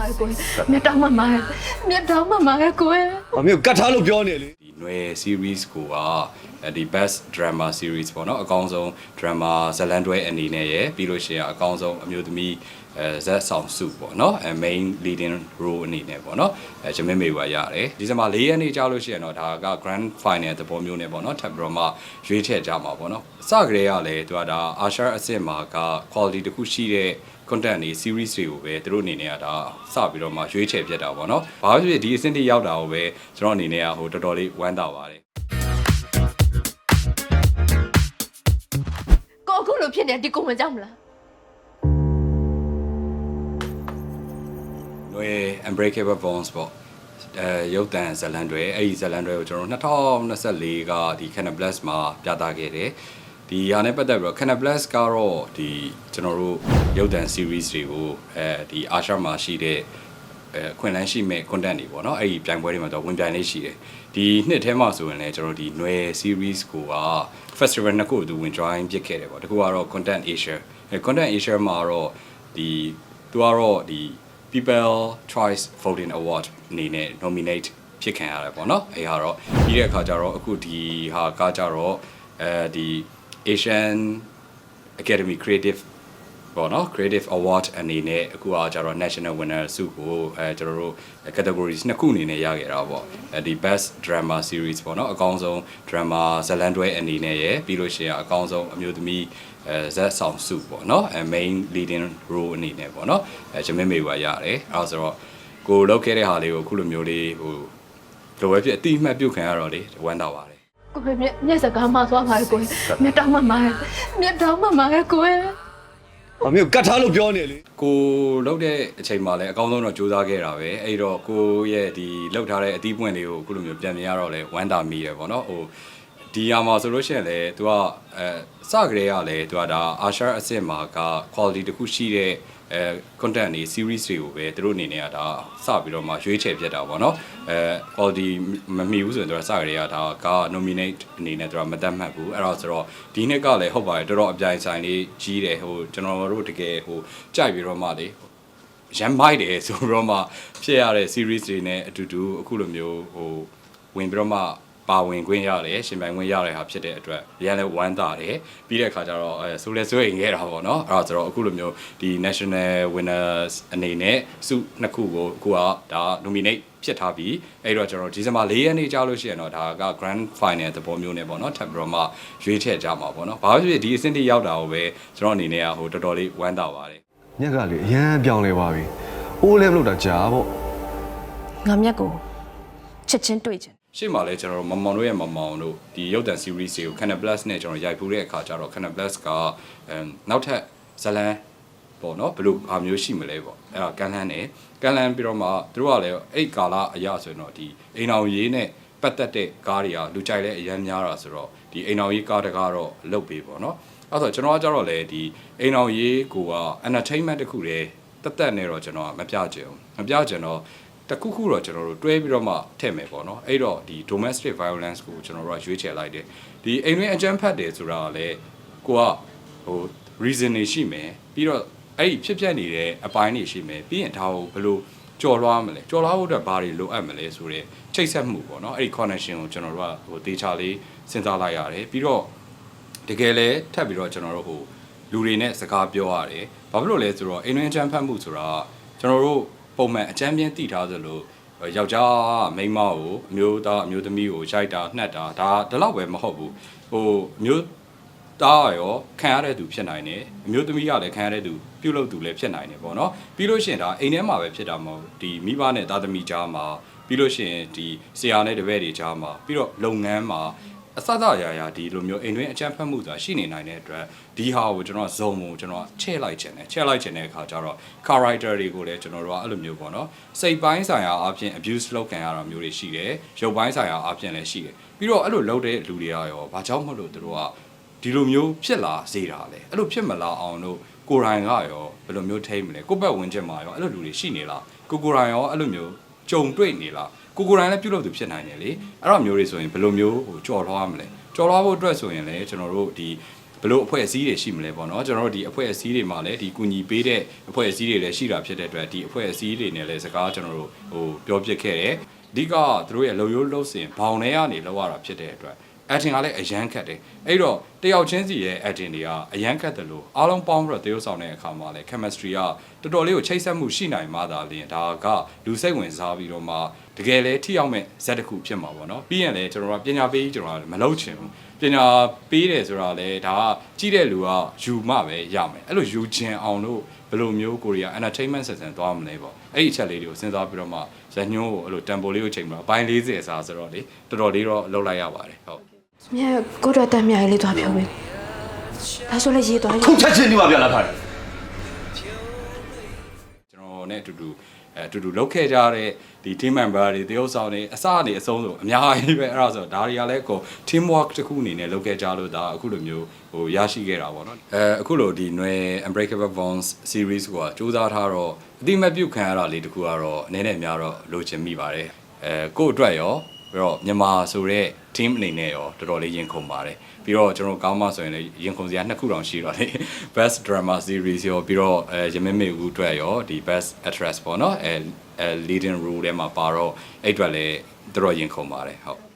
ပါရဲ့ကိုယ်မြတ်တောင်းမှမှာရဲ့မြတ်တောင်းမှမှာရဲ့ကိုယ်အမျိုးကတ်ထားလို့ပြောနေလေဒီຫນွေ series ကိုကအဲဒီ best drama series ပေါ့နော်အကောင်းဆုံး drama ဇတ်လန်တွဲအနေနဲ့ရယ်ပြီးလို့ရှိရင်အကောင်းဆုံးအမျိုးသမီးအဲဇက်ဆောင်စုပေါ့နော်အဲ main leading role အနေနဲ့ပေါ့နော်အဲဂျမင်းမေဝါရတယ်ဒီဇင်ဘာ၄ရက်နေ့ကြာလို့ရှိရင်တော့ဒါက grand final သဘောမျိုးနဲ့ပေါ့နော်ထပ်ပြီးတော့မှရွေးထည့်ကြမှာပေါ့နော်အစကတည်းကလည်းသူကဒါ Asher အဆင့်မှာက quality တစ်ခုရှိတဲ့ content တွေ series တွေကိုပဲသူတို့အနေနဲ့ကဒါစပြီးတော့မှရွေးချယ်ဖြစ်တာပေါ့နော်။ဘာဖြစ်ဖြစ်ဒီအဆင့်ထိရောက်တာကိုပဲကျွန်တော်အနေနဲ့ကဟိုတော်တော်လေးဝမ်းသာပါတယ်ကိုအခုလိုဖြစ်နေဒီကိုမကြောက်မလား။ຫນွေ unbreakable bonds ပေါ့အဲရုပ်တံဇလန်တွေအဲ့ဒီဇလန်တွေကိုကျွန်တော်2024ကဒီ Canal Plus မှာပြသခဲ့တယ်။ ဒီဟာနဲ့ပတ်သက်ပြီးတော့ Canal Plus ကတော့ဒီကျွန်တော်တို့ရုပ်တံ series တွေကိုအဲဒီ Asha မှာရှိတဲ့အဲခွင့်လန်းရှိမဲ့ content တွေပေါ့နော်အဲ့ဒီပြိုင်ပွဲတွေမှာတော့ဝင်ပြိုင်လေးရှိတယ်ဒီနှစ်ထဲမှာဆိုရင်လည်းကျွန်တော်တို့ဒီຫນွေ series ကိုက festival နှစ်ခုကိုသူဝင် join ဖြစ်ခဲ့တယ်ပေါ့တခုကတော့ content Asia အဲ content Asia မှာတော့ဒီသူကတော့ဒီ People Choice Voting Award အနေနဲ့ nominate ဖြစ်ခံရတယ်ပေါ့နော်အဲဟာတော့ပြီးတဲ့အခါကျတော့အခုဒီဟာကကြတော့အဲဒီ Asian Academy Creative ပေါ့နော် Creative Award အနေနဲ့အခုကကျတော့ National Winner ဆုကိုအဲကျွန်တော်တို့ categories နှစ်ခုအနေနဲ့ရခဲ့တာပေါ့အဲဒီ Best Drama Series ပေါ့နော်အကောင်းဆုံး drama ဇတ်လန်တွဲအနေနဲ့ရယ်ပြီးလို့ရှိရင်အကောင်းဆုံးအမျိုးသမီးအဲဇက်ဆောင်ဆုပေါ့နော်အဲ main leading role အနေနဲ့ပေါ့နော်အဲဂျမင်းမေဝါရတယ်အဲဒါဆိုတော့ကိုလောက်ခဲ့တဲ့ဟာလေးကိုအခုလိုမျိုးလေးဟိုဘယ်လိုပဲဖြစ်အတိအမှတ်ပြုတ်ခံရတော့လေဝမ်းသာပါတယ် ကိုယ်မြတ်မြတ်စကားမှသွားပါရဲ့ကိုယ်မြတ်တောင်းမှမှာရဲ့မြတ်တောင်းမှမှာရဲ့ကိုယ်အမျိုးကတ်ထားလို့ပြောနေလေကိုလှုပ်တဲ့အချိန်မှာလည်းအကောင်းဆုံးတော့ကြိုးစားခဲ့တာပဲအဲ့တော့ကိုရဲ့ဒီလှုပ်ထားတဲ့အသီးပွင့်လေးကိုအခုလိုမျိုးပြန်မြင်ရတော့လဲဝမ်းသာမိရပေါ့နော်ဟို ဒီယာမှာဆိုလို့ရှိရင်လည်း तू ကအဲစကတည်းကလည်း तू ကဒါ Asher အဆင့်မှာက quality တစ်ခုရှိတဲ့အဲ content တွေ series တွေကိုပဲသူတို့အနေနဲ့ကဒါစပြီးတော့မှရွေးချယ်ဖြစ်တာပေါ့နော်အဲ quality မမီဘူးဆိုရင်သူကစကတည်းကဒါက nominate အနေနဲ့သူကမတတ်မှတ်ဘူးအဲ့တော့ဆိုတော့ဒီနှစ်ကလည်းဟုတ်ပါတယ်တော်တော်အပြိုင်ဆိုင်လေးကြီးတယ်ဟိုကျွန်တော်တို့တကယ်ဟိုကြိုက်ပြီးတော့မှလေရမ်းမိုက်တယ်ဆိုတော့မှဖြစ်ရတဲ့ series တွေနဲ့အတူတူအခုလိုမျိုးဟိုဝင်ပြီးတော့မှ ပါဝင်ခွင့်ရတယ်ရှင်ပိုင်ခွင့်ရတဲ့ဟာဖြစ်တဲ့အတွက်ရန်လည်းဝမ်းသာတယ်ပြီးတဲ့အခါကျတော့အဲဆိုလဲဆိုရင်ခဲ့တာပေါ့နော်အဲ့ဒါဆိုတော့အခုလိုမျိုးဒီ national winners အနေနဲ့စုနှစ်ခုကိုအခုကဒါ nominate ဖြစ်ထားပြီးအဲ့တော့ကျွန်တော်ဒီဇင်ဘာ၄ရက်နေ့ကြာလို့ရှိရင်တော့ဒါက grand final သဘောမျိုးနဲ့ပေါ့နော်ထပ်ပြီးတော့မှရွေးထည့်ကြမှာပေါ့နော်ဘာဖြစ်ဖြစ်ဒီအဆင့်ထိရောက်တာကိုပဲကျွန်တော်အနေနဲ့ကဟိုတော်တော်လေးဝမ်းသာပါတယ်ညက်ကလေအရန်ပြောင်းလဲသွားပြီအိုးလဲမလို့တာကြာပေါ့ငါမြက်ကိုချက်ချင်းတွေ့ချင် ရှေ့မှာလဲကျွန်တော်တို့မမောင်တို့ရဲ့မမောင်တို့ဒီရုပ်သံ series တွေကို Canal Plus နဲ့ကျွန်တော်ရိုက်ဖူးတဲ့အခါကျတော့ Canal Plus ကအဲနောက်ထပ်ဇလန်ပေါ့နော်ဘယ်လိုဟာမျိုးရှိမလဲပေါ့အဲ့ဒါကန်လန်းနဲ့ကန်လန်းပြီးတော့မှသူတို့ကလည်းအဲ့ကာလအရာဆိုရင်တော့ဒီအိမ်အောင်ရေးနဲ့ပတ်သက်တဲ့ကားတွေကလူကြိုက်လဲအရန်များတာဆိုတော့ဒီအိမ်အောင်ရေးကားတကားတော့လုတ်ပေးပေါ့နော်အဲ့ဆိုကျွန်တော်ကကြတော့လေဒီအိမ်အောင်ရေးကိုက entertainment တစ်ခုတည်းတက်တက်နဲ့တော့ကျွန်တော်ကမပြချင်ဘူးမပြချင်တော့ တခုခုတော့ကျွန်တော်တို့တွဲပြီးတော့မှထည့်မယ်ပေါ့နော်အဲ့တော့ဒီ domestic violence ကိုကျွန်တော်တို့ကရွေးချယ်လိုက်တယ်ဒီအိမ်တွင်းအကြမ်းဖက်တယ်ဆိုတာကလည်းကိုကဟို reason တွေရှိမယ်ပြီးတော့အဲ့ဒီဖြစ်ပျက်နေတဲ့အပိုင်းတွေရှိမယ်ပြီးရင်ဒါကိုဘယ်လိုကြော်လွှားမလဲကြော်လွှားဖို့အတွက်ဘာတွေလိုအပ်မလဲဆိုတော့ချိတ်ဆက်မှုပေါ့နော်အဲ့ဒီ connection ကိုကျွန်တော်တို့ကဟိုတေချာလေးစဉ်းစားလိုက်ရတယ်ပြီးတော့တကယ်လဲထပ်ပြီးတော့ကျွန်တော်တို့ဟိုလူတွေနဲ့စကားပြောရတယ်။ဘာဖြစ်လို့လဲဆိုတော့အိမ်တွင်းအချမ်းဖတ်မှုဆိုတာကျွန်တော်တို့ ပုံမှန်အချမ်းပြင်းတည်ထားသလိုယောက်ျားမိန်းမကိုအမျိုးသားအမျိုးသမီးကိုရိုက်တာနှက်တာဒါဒါတော့ပဲမဟုတ်ဘူး။ဟိုအမျိုးသားရောခံရတဲ့သူဖြစ်နိုင်တယ်အမျိုးသမီးကလည်းခံရတဲ့သူပြုတ်လို့သူလည်းဖြစ်နိုင်တယ်ပေါ့နော်ပြီးလို့ရှိရင်ဒါအိမ်ထဲမှာပဲဖြစ်တာမဟုတ်ဒီမိဘနဲ့သားသမီးကြားမှာပြီးလို့ရှိရင်ဒီဆရာနဲ့တပည့်တွေကြားမှာပြီးတော့လုပ်ငန်းမှာ အစသအရာရာဒီလိုမျိုးအိမ်တွင်းအကြမ်းဖက်မှုဆိုတာရှိနေနိုင်တဲ့အတွက်ဒီဟာကိုကျွန်တော်ဇုံကိုကျွန်တော်ချဲ့လိုက်ခြင်းနဲ့ချဲ့လိုက်ခြင်းတဲ့အခါကျတော့ character တွေကိုလည်းကျွန်တော်တို့ကအဲ့လိုမျိုးပေါ့နော်စိတ်ပိုင်းဆိုင်ရာအပြင် abuse လုပ်ခံရတာမျိုးတွေရှိတယ်ရုပ်ပိုင်းဆိုင်ရာအပြင်လည်းရှိတယ်ပြီးတော့အဲ့လိုလုပ်တဲ့လူတွေကရောဘာကြောင့်မလို့သူတို့ကဒီလိုမျိုးဖြစ်လာစေတာလဲအဲ့လိုဖြစ်မလာအောင်လို့ကိုယ်တိုင်ကရောဘယ်လိုမျိုးထိမ့်မလဲကိုယ့်ဘက်ဝင်ချက်မှာရောအဲ့လိုလူတွေရှိနေလားကိုကိုယ်တိုင်ရောအဲ့လိုမျိုးကြုံတွေ့နေလား ကိုကိုယ်တိုင်လည်းပြုတ်လို့သူဖြစ်နိုင်တယ်လေအဲ့တော့မျိုးတွေဆိုရင်ဘယ်လိုမျိုးဟိုကြော်လွှားမလဲကြော်လွှားဖို့အတွက်ဆိုရင်လည်းကျွန်တော်တို့ဒီဘယ်လိုအဖွဲ့အစည်းတွေရှိမလဲပေါ့နော်ကျွန်တော်တို့ဒီအဖွဲ့အစည်းတွေမှာလည်းဒီကူညီပေးတဲ့အဖွဲ့အစည်းတွေလည်းရှိတာဖြစ်တဲ့အတွက်ဒီအဖွဲ့အစည်းတွေနဲ့လည်းစကားကျွန်တော်တို့ဟိုပြောပြခဲ့တယ်အဓိကသူတို့ရဲ့လုံရိုးလုံစင်ဘောင်ထဲကနေလောက်ရတာဖြစ်တဲ့အတွက် acting ကလည်းအရန်ခတ်တယ်အဲ့တော့တယောက်ချင်းစီရဲ့ acting တွေကအရန်ခတ်တယ်လို့အားလုံးပေါင်းပြီးတော့တရုပ်ဆောင်တဲ့အခါမှာလည်း chemistry ကတော်တော်လေးကိုချိတ်ဆက်မှုရှိနိုင်မှသာလျှင်ဒါကလူစိတ်ဝင်စားပြီးတော့မှတကယ်လဲထိရောက်မဲ့ဇက်တစ်ခုဖြစ်မှာပေါ့နော်ပြီးရင်လည်းကျွန်တော်တို့ကပညာပေးကျွန်တော်ကမလုပ်ချင်ဘူးပညာပေးတယ်ဆိုတာလဲဒါကကြည့်တဲ့လူကယူမှပဲရမယ်အဲ့လိုယူချင်အောင်လို့ဘယ်လိုမျိုးကိုရီးယား entertainment ဆက်ဆံသွားမလဲပေါ့အဲ့ဒီအချက်လေးတွေကိုစဉ်းစားပြီးတော့မှဇညိုးကိုအဲ့လို tempo လေးကိုချိန်ပြီးတော့အပိုင်း40အစားဆိုတော့လေတော်တော်လေးတော့လှုပ်လိုက်ရပါတယ်ဟုတ် မြတ်ကိုတော့တက်မြရေးလေးသွားပြောပြီဒါဆိုလည်းရေးသွားရေးခုချက်ချင်းဒီမှာပြန်လာထားတယ်ကျွန်တော်နဲ့အတူတူအဲအတူတူလောက်ခဲ့ကြတဲ့ဒီ team member တွေတရုပ်ဆောင်တွေအစအနေအဆုံးဆိုအများကြီးပဲအဲ့ဒါဆိုဒါတွေကလည်းကို team work တစ်ခုအနေနဲ့လုပ်ခဲ့ကြလို့ဒါအခုလိုမျိုးဟိုရရှိခဲ့တာပေါ့နော်အဲအခုလိုဒီຫນွေ unbreakable bonds series ကိုစူးစမ်းထားတော့အတိမတ်ပြုတ်ခံရတာလေးတစ်ခုကတော့အနေနဲ့များတော့လိုချင်မိပါတယ်အဲကို့အတွက်ရော ပြီးတော့မြန်မာဆိုတဲ့ team အနေနဲ့ရောတော်တော်လေးရင်ခုန်ပါတယ်ပြီးတော့ကျွန်တော်ကောင်းမှဆိုရင်လည်းရင်ခုန်စရာနှစ်ခုတောင်ရှိတော့လေ best drama series ရောပြီးတော့အဲရမင်းမေဦးအတွက်ရောဒီ best actress ပေါ့နော်အဲအဲ leading role ထဲမှာပါတော့အဲ့အတွက်လည်းတော်တော်ရင်ခုန်ပါတယ်ဟုတ်